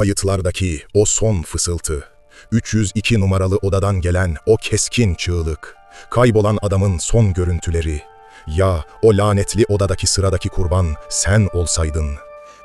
Kayıtlardaki o son fısıltı, 302 numaralı odadan gelen o keskin çığlık, kaybolan adamın son görüntüleri, ya o lanetli odadaki sıradaki kurban sen olsaydın.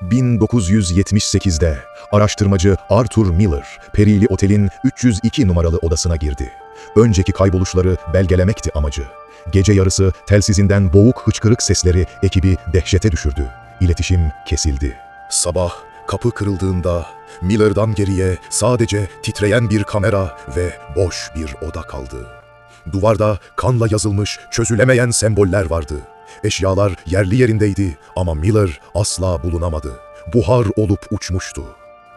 1978'de araştırmacı Arthur Miller, Perili Otel'in 302 numaralı odasına girdi. Önceki kayboluşları belgelemekti amacı. Gece yarısı telsizinden boğuk hıçkırık sesleri ekibi dehşete düşürdü. İletişim kesildi. Sabah kapı kırıldığında Miller'dan geriye sadece titreyen bir kamera ve boş bir oda kaldı. Duvarda kanla yazılmış çözülemeyen semboller vardı. Eşyalar yerli yerindeydi ama Miller asla bulunamadı. Buhar olup uçmuştu.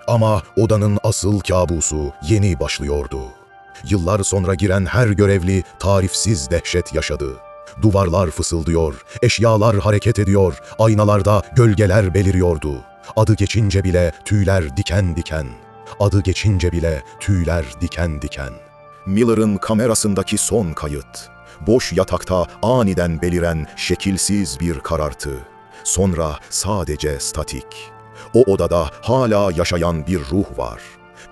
Ama odanın asıl kabusu yeni başlıyordu. Yıllar sonra giren her görevli tarifsiz dehşet yaşadı. Duvarlar fısıldıyor, eşyalar hareket ediyor, aynalarda gölgeler beliriyordu. Adı geçince bile tüyler diken diken. Adı geçince bile tüyler diken diken. Miller'ın kamerasındaki son kayıt. Boş yatakta aniden beliren şekilsiz bir karartı. Sonra sadece statik. O odada hala yaşayan bir ruh var.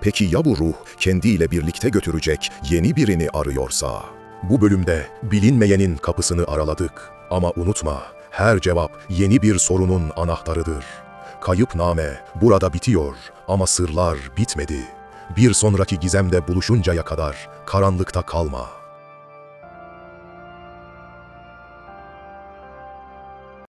Peki ya bu ruh kendiyle birlikte götürecek yeni birini arıyorsa? Bu bölümde bilinmeyenin kapısını araladık. Ama unutma, her cevap yeni bir sorunun anahtarıdır. Kayıp name burada bitiyor ama sırlar bitmedi. Bir sonraki gizemde buluşuncaya kadar karanlıkta kalma.